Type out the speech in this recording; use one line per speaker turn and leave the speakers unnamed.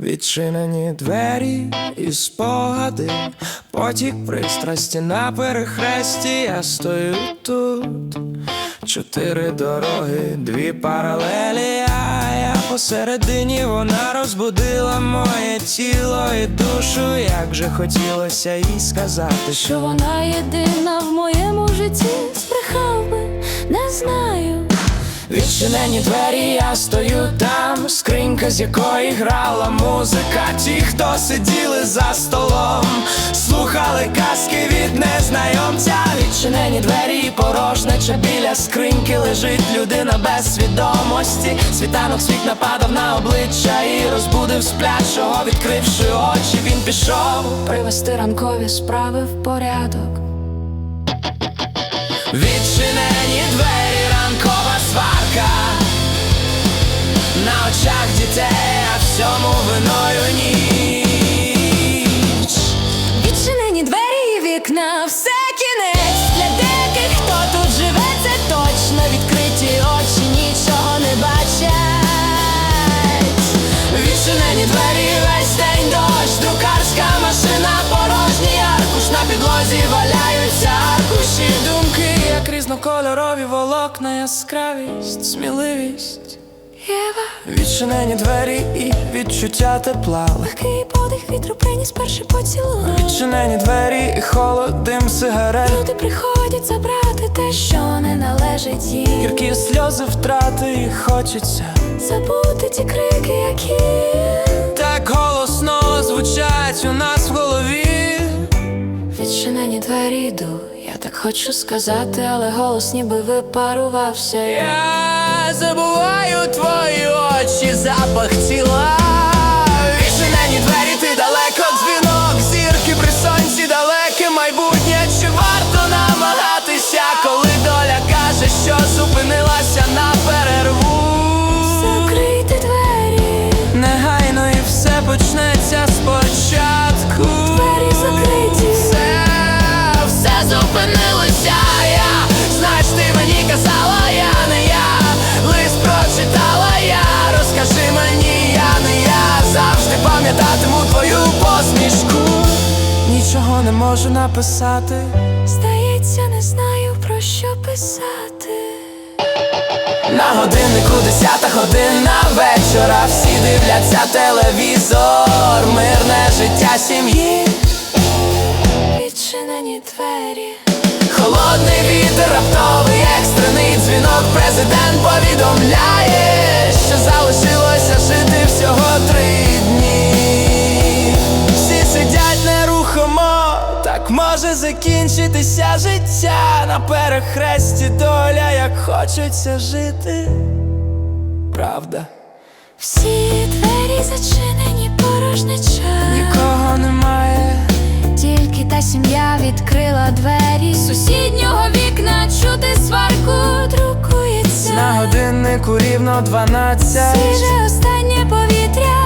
Відчинені двері і спогади, потік пристрасті на перехресті, я стою тут. Чотири дороги, дві паралелі, а я посередині. Вона розбудила моє тіло і душу, як же хотілося їй сказати, що
вона єдина в моєму житті
Відчинені двері, я стою там, скринька, з якої грала музика. Ті, хто сиділи за столом, слухали казки від незнайомця. Відчинені двері, і порожнеча біля скриньки лежить людина без свідомості. Світанок світ нападав на обличчя і розбудив сплячого, відкривши очі, він пішов.
Привести ранкові справи в порядок.
Відчинені двері, всьому виною ніч
Відчинені двері і вікна, все кінець. Для деяких, хто тут живе, це точно відкриті очі, нічого не бачать.
Відчинені двері, весь день дощ Друкарська машина, порожній аркуш На підлозі валяються аркуші Думки, як різнокольорові волокна Яскравість, сміливість Відчинені двері і відчуття тепла
легкий подих вітру приніс перший поцілунок.
Відчинені двері і холод, дим сигарет
Люди приходять забрати те, що не належить їм.
Гіркі сльози втрати і хочеться
Забути ті крики, які
Так голосно звучать у нас в голові
відчинені двері йду. Я так хочу сказати, але голос ніби випарувався. Я
забуваю твої очі, запах тіла пам'ятатиму твою посмішку. Нічого не можу написати.
Здається, не знаю про що писати.
На годиннику десята година вечора. Всі дивляться телевізор. Мирне життя сім'ї.
Відчинені двері.
Холодний вітер, раптовий закінчитися життя на перехресті доля, як хочеться жити. Правда,
Всі двері зачинені, порожнеча.
нікого немає.
Тільки та сім'я відкрила двері. З Сусіднього вікна чути сварку друкується.
На годиннику рівно дванадцять.
Свіже останнє повітря